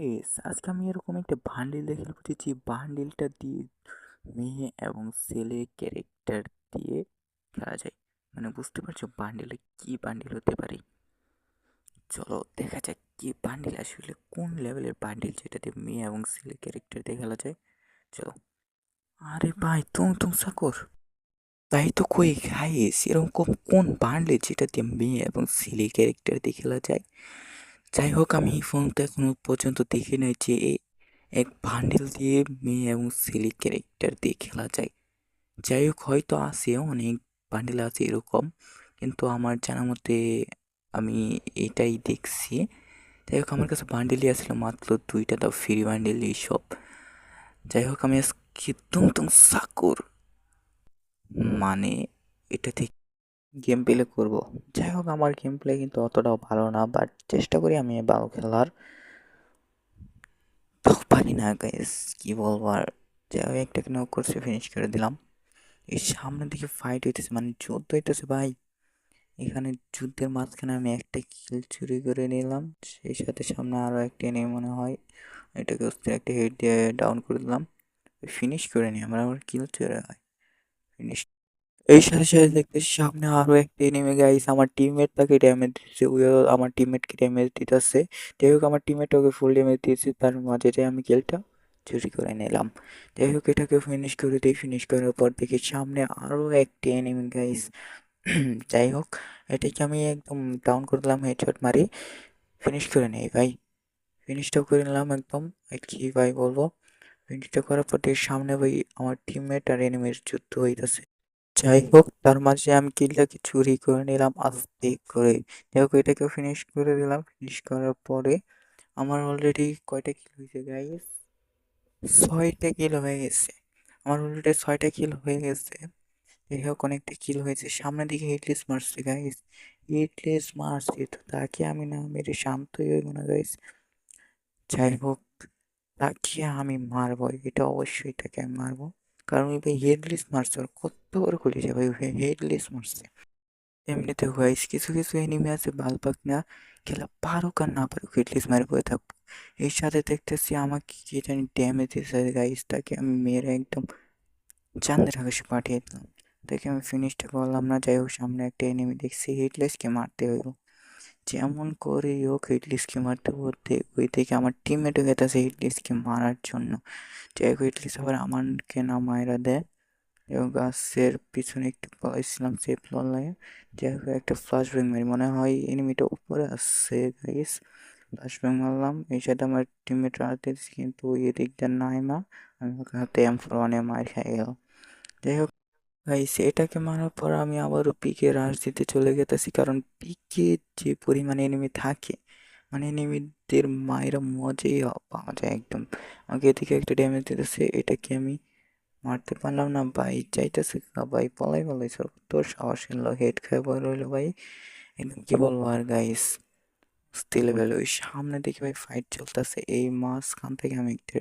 Guys আজকে আমি এরকম একটা বান্ডিল দেখে যে বান্ডিলটা দিয়ে মেয়ে এবং ছেলে ক্যারেক্টার দিয়ে খেলা যায়। মানে বুঝতে পারছ বান্ডিলে কি বান্ডিল হতে পারে? চলো দেখা যাক কি বান্ডিল আসলে কোন লেভেলের বান্ডিল যেটাতে মেয়ে এবং ছেলে ক্যারেক্টার দিয়ে খেলা যায়। চলো। আরে ভাই, তুম তুম সাকর তাই তো কই গাইস এরকম কোন বান্ডিল যেটা দিয়ে মেয়ে এবং ছেলে ক্যারেক্টার দিয়ে খেলা যায়? যাই হোক আমি এই ফোনটা এখনও পর্যন্ত দেখি নাই যে এক বান্ডেল দিয়ে মেয়ে এবং ছেলে ক্যারেক্টার দিয়ে খেলা যায়। যাই হোক হয়তো আছে, অনেক বান্ডেল আছে এরকম, কিন্তু আমার জানা মতে আমি এটাই দেখছি। যাই হোক আমার কাছে বান্ডেলই আসলে মাত্র দুইটা দাও ফ্রি বান্ডেল এইসব যাই হোক আমি আজকে তুম তুম সাকুর মানে এটা থেকে গেম প্লে করব। যাই হোক আমার গেম প্লে কিন্তু অতটাও ভালো না বাট চেষ্টা করি আমি ভালো খেলার। পারি না গাইস কী বলব আর? যাই হোক একটা নক করছে ফিনিশ করে দিলাম। এই সামনের দিকে ফাইট হইতেছে মানে যুদ্ধ হইতেছে ভাই। এখানে যুদ্ধের মাঝখানে আমি একটা কিল চুরি করে নিলাম, সেই সাথে সামনে আরও একটি নেই মনে হয়। এটাকে একটা হেড দিয়ে ডাউন করে দিলাম। ফিনিশ করে নিই আমার আবার কিল চুরি হয়। ফিনিশ এই সাথে সাথে দেখতেছি সামনে আরও একটা এনিমি গাইস আমার টিমমেট তাকে ড্যামেজ দিচ্ছে ওইও আমার টিমমেটকে ড্যামেজ দিতেছে। যাই হোক, আমার টিমমেট ওকে ফুল ড্যামেজ দিয়েছে। তার মাঝে আমি কিলটা চুরি করে নিলাম। যাই হোক, এটাকে ফিনিশ করে দিই। ফিনিশ করার পর দেখি সামনে আরও একটি এনিমি গাইস যাই হোক, এটাকে আমি একদম ডাউন করে দিলাম হেডশট মারি। ফিনিশ করে নেই, ভাই। ফিনিশটাও করে নিলাম একদম। কি ভাই বলব? ফিনিশটা করার পর দেখি সামনে ভাই আমার টিমমেট আর এনিমির যুদ্ধ হইতেছে। যাই হোক, তার মাঝে আমি কিলটাকে চুরি করে নিলাম, আস্তে করে। যাই হোক এটাকে ফিনিশ করে দিলাম। ফিনিশ করার পরে আমার অলরেডি কয়টা কিল হয়েছে গাইস ছয়টা কিল হয়ে গেছে। আমার অলরেডি ছয়টা কিল হয়ে গেছে। যাই হোক, অনেকটা কিল হয়েছে। সামনের দিকে হিটলিস মারছে গাইস হিটলিস মারছে, তো তাকে আমি না মেরে শান্তই হইব না গাইস যাই হোক, তাকে আমি মারবো। এটা অবশ্যই তাকে আমি মারবো। কারণ ওই ভাই হেডলেস মারছে আর কত বড় খুলেছে ভাই হেডলেস মারছে। এমনিতে গাইস কিছু কিছু এনিমি আছে, বালপাক না, খেলা পারুক আর না পারুক হেডলেস মারে বয়ে থাকব এর সাথে দেখতেছি আমাকে কি জানি ড্যামেজ দিয়েছে গাইস তাকে আমি মেরে একদম চাঁদের আকাশে পাঠিয়ে দিলাম। তাকে আমি ফিনিশটা করলাম না, যাই হোক, সামনে একটা এনিমি দেখছি হেডলেসকে মারতে হইব। যেমন করে হোক হিটলিসকে মারতে বলতে ওই থেকে আমার টিমমেটও গেতেছে হিটলিসকে মারার জন্য। যাই হোক হিটলিস আবার আমাকে না মায়েরা দেয়। এবং গাছের পিছনে একটু পাইছিলাম সেফ লাগে যাই হোক, একটা ফ্লাশ ব্যাং মারি। মনে হয় এনিমিটা উপরে আসছে গাইস ফ্লাশ ব্যাং মারলাম। এই সাথে আমার টিমমেট রাতে কিন্তু ওই দিকটা নাই মা। আমি হাতে এম ফোর ওয়ানে মার খাই গেল। যাই হোক গাইস এটাকে মারার পর আমি আবারও পিকে রাশ দিতে চলে গেতেছি। কারণ পিকে যে পরিমাণে এনিমি থাকে মানে এনিমিদের মায়েরা মজাই পাওয়া যায় একদম। আমাকে এদিকে একটা ড্যামেজ দিতেছে, এটাকে আমি মারতে পারলাম না। ভাই চাইতেছে ভাই, পলাই পলাই সর তোর সাহস এলো হেড খায় বল রইল ভাই। একদম কি বলব আর গাইস স্টিল লেভেল ওই সামনে দেখি ভাই ফাইট চলতেছে। এই মাঝখান থেকে আমি একটা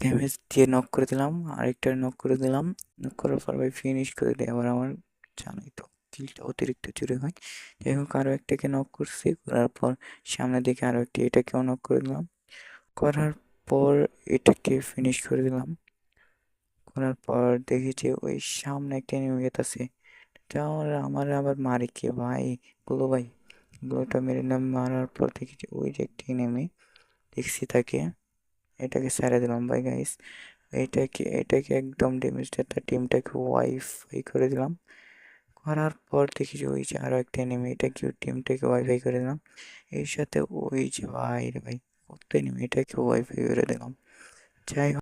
ড্যামেজ দিয়ে নক করে দিলাম, আরেকটা নক করে দিলাম। নক করার পর ভাই ফিনিশ করে দিই, আবার আমার জানাই তো, কিলটা অতিরিক্ত চুরি হয়। যাই হোক আরও একটাকে নক করছি, করার পর সামনে দিকে আরও একটি, এটাকেও নক করে দিলাম। করার পর এটাকে ফিনিশ করে দিলাম। করার পর দেখি যে ওই সামনে একটা এনিমি আছে। আমার আমার আবার মারি কে ভাই? গুলো ভাই। গুলোটা মেরে নাম মারার পর দেখি যে ওই যে একটি নেমে দেখছি তাকে। এটাকে ছেড়ে দিলাম ভাই গাইস এটাকে এটাকে একদম ড্যামেজ তার টিমটাকে ওয়াইফাই করে দিলাম। করার পর দেখি যে ওই যে আরও একটা নেমে এটাকে টিমটাকে ওয়াইফাই করে দিলাম। এর সাথে ওই যে, ভাই রে ভাই, কত এনিমি এটাকে ওয়াইফাই করে দিলাম। যাই